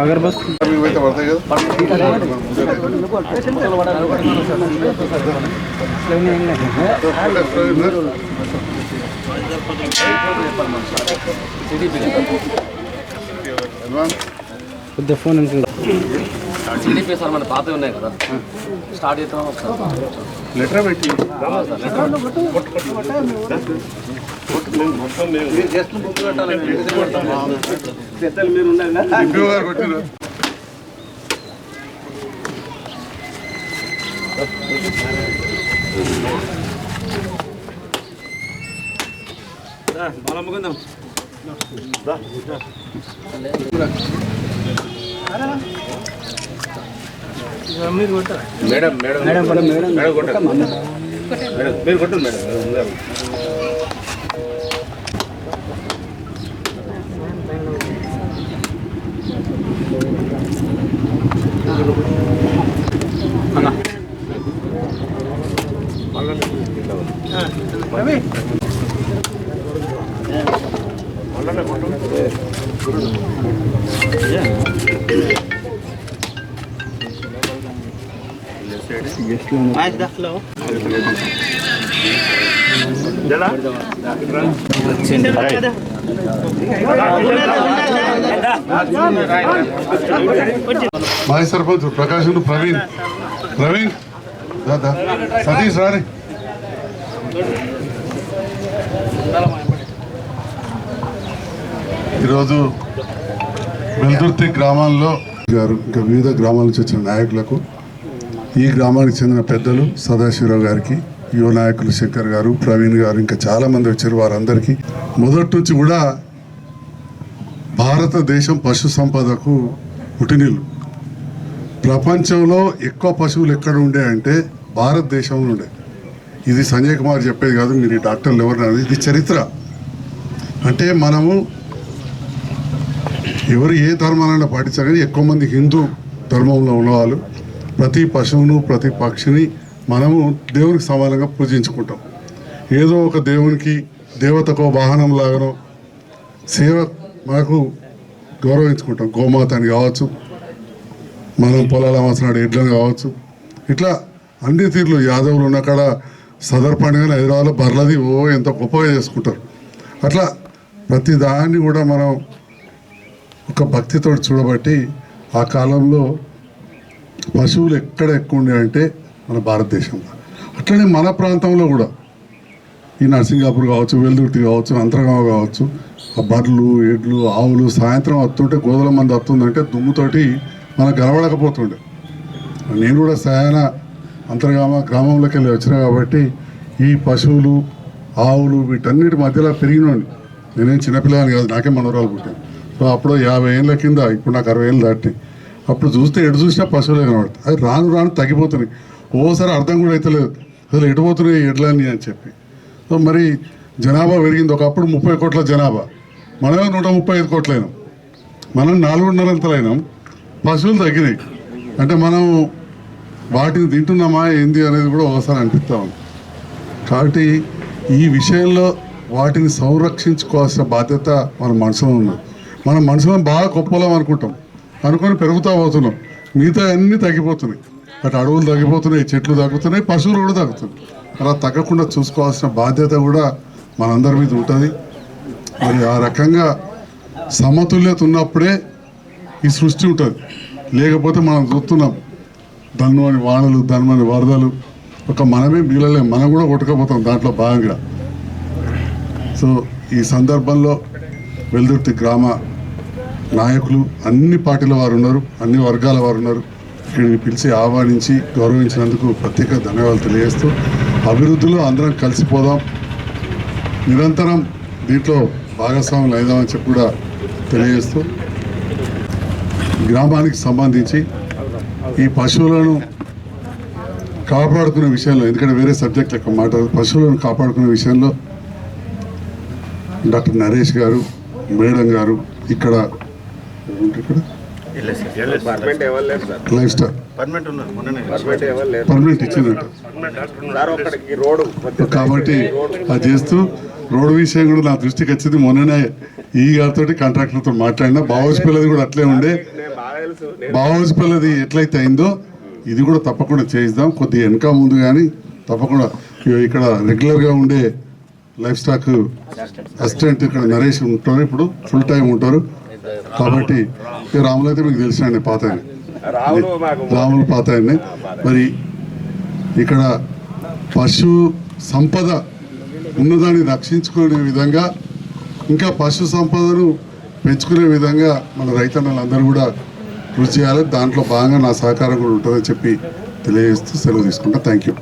అగర్బత్ అయితే పడతాయి కదా పెద్ద ఫోన్ టీడీపీ సార్ మన పాతవి ఉన్నాయి కదా. స్టార్ట్ చేద్దాం ఒకసారి? లెటర్ పెట్టి. ఎంపీఓ కొట్టిన madam. Madam madam. Madam madam. Madam కొట్టండి మేడం. మీరు కొట్టండి మేడం మాజీ సర్పంచ్ ప్రకాశ్ ప్రవీణ్ ప్రవీణ్ దాదా సతీష్ రాని ఈరోజు వెల్దుర్తి గ్రామాల్లో గారు ఇంకా వివిధ గ్రామాల నుంచి వచ్చిన నాయకులకు ఈ గ్రామానికి చెందిన పెద్దలు సదాశివరావు గారికి యువ నాయకులు శంకర్ గారు ప్రవీణ్ గారు ఇంకా చాలా మంది వచ్చారు వారందరికీ. మొదటి నుంచి కూడా భారతదేశం పశు సంపదకు పుట్టినిల్లు. ప్రపంచంలో ఎక్కువ పశువులు ఎక్కడ ఉండే అంటే భారతదేశంలో ఉండే. ఇది సంజయ్ కుమార్ చెప్పేది కాదు మీరు డాక్టర్లు ఎవరు ఇది చరిత్ర. అంటే మనము ఎవరు ఏ ధర్మాలైనా పాటించారు కానీ ఎక్కువ మంది హిందూ ధర్మంలో ఉన్నవాళ్ళు ప్రతి పశువును ప్రతి పక్షిని మనము దేవునికి సమానంగా పూజించుకుంటాం. ఏదో ఒక దేవునికి దేవతకో వాహనం లాగానో సేవ మనకు గౌరవించుకుంటాం. గోమాత అని కావచ్చు మనం పొలాల అవసరం ఎడ్లను కావచ్చు. ఇట్లా అన్ని తీర్లు యాదవులు ఉన్న కాడ సదర్ పండుగ హైదరాబాద్లో బర్లది ఓ ఎంత గొప్పగా చేసుకుంటారు. అట్లా ప్రతి దాన్ని కూడా మనం ఒక భక్తితో చూడబట్టి ఆ కాలంలో పశువులు ఎక్కడ ఎక్కువ ఉండేవంటే మన భారతదేశంలో. అట్లనే మన ప్రాంతంలో కూడా. ఈ నర్సింగాపూర్ కావచ్చు వెల్దుర్తి కావచ్చు అంతర్గామ కావచ్చు ఆ బర్రెలు ఎడ్లు ఆవులు సాయంత్రం వస్తుంటే గోదల మంది వస్తుందంటే దుమ్ముతోటి మనకు కనబడకపోతుండే. నేను కూడా సాయన అంతర్గామ గ్రామంలోకి వెళ్ళి వచ్చినా కాబట్టి ఈ పశువులు ఆవులు వీటన్నిటి మధ్యలో పెరిగినోండి నేనేం చిన్నపిల్లని కాదు నాకే మనవరాలు పుట్టాను సో అప్పుడు యాభై ఏళ్ళ కింద ఇప్పుడు నాకు అరవై ఏళ్ళు దాటినాయి అప్పుడు చూస్తే ఎటు చూసినా పశువులే కనబడతాయి. అది రాను రాను తగ్గిపోతున్నాయి. ఓసారి అర్థం కూడా అవుతలేదు అసలు ఎటు పోతున్నాయి ఎడ్లని అని చెప్పి. సో మరి జనాభా పెరిగింది. ఒకప్పుడు ముప్పై కోట్ల జనాభా. మనమే నూట ముప్పై ఐదు కోట్లైనాం. మనం నాలుగున్నర అంతలైనాం. పశువులు తగ్గినాయి. అంటే మనం వాటిని తింటున్నామా ఏంది అనేది కూడా ఒకసారి అనిపిస్తా ఉంది. కాబట్టి ఈ విషయంలో వాటిని సంరక్షించుకోవాల్సిన బాధ్యత మన మనసులో ఉన్నది. మనం మనుషులను బాగా గొప్పలం అనుకుంటాం. అనుకొని పెరుగుతూ పోతున్నాం. మిగతా అన్నీ తగ్గిపోతున్నాయి. అటు అడవులు తగ్గిపోతున్నాయి చెట్లు తగ్గుతున్నాయి పశువులు కూడా తగ్గుతున్నాయి. అలా తగ్గకుండా చూసుకోవాల్సిన బాధ్యత కూడా మనందరి మీద ఉంటుంది. మరి ఆ రకంగా సమతుల్యత ఉన్నప్పుడే ఈ సృష్టి ఉంటుంది. లేకపోతే మనం చూస్తున్నాం ధన్మని వానలు ధన్మని వరదలు ఒక మనమే మిగలలేం. మనం కూడా కొట్టుకపోతాం దాంట్లో భాగంగా. సో ఈ సందర్భంలో వెల్దుర్తి గ్రామ నాయకులు అన్ని పార్టీల వారు ఉన్నారు అన్ని వర్గాల వారు ఉన్నారు ఇక్కడిని పిలిచి ఆహ్వానించి గౌరవించినందుకు ప్రత్యేక ధన్యవాదాలు తెలియజేస్తూ అభివృద్ధిలో అందరం కలిసిపోదాం నిరంతరం దీంట్లో భాగస్వాములు అయిదామని చెప్పి కూడా తెలియజేస్తూ గ్రామానికి సంబంధించి ఈ పశువులను కాపాడుకునే విషయంలో ఎందుకంటే వేరే సబ్జెక్ట్ లెక్క మాట పశువులను కాపాడుకునే విషయంలో డాక్టర్ నరేష్ గారు మేడం గారు ఇక్కడ లైఫ్ పర్మనెంట్ ఇచ్చిందంట. కాబట్టి అది చేస్తూ రోడ్డు విషయం కూడా నా దృష్టికి వచ్చింది. మొన్ననే ఈ గారితో కాంట్రాక్టర్తో మాట్లాడినా. బావోసిపల్లది కూడా అట్లే ఉండే. నేను బావోసిపల్లది ఎట్లయితే అయిందో ఇది కూడా తప్పకుండా చేయిద్దాం. కొద్దిగా వెనక ముందు కానీ తప్పకుండా ఇక్కడ రెగ్యులర్గా ఉండే లైఫ్ స్టాక్ అసిస్టెంట్ ఇక్కడ నరేష్ ఉంటారు. ఇప్పుడు ఫుల్ టైం ఉంటారు. కాబట్టి రాములు అయితే మీకు తెలిసినండి పాత రాములు పాత మరి ఇక్కడ పశు సంపద ఉన్నదాన్ని రక్షించుకునే విధంగా ఇంకా పశు సంపదను పెంచుకునే విధంగా మన రైతన్నలందరూ కూడా కృషి చేయాలి. దాంట్లో భాగంగా నా సహకారం కూడా ఉంటుందని చెప్పి తెలియజేస్తూ సెలవు తీసుకుంటా. Thank you.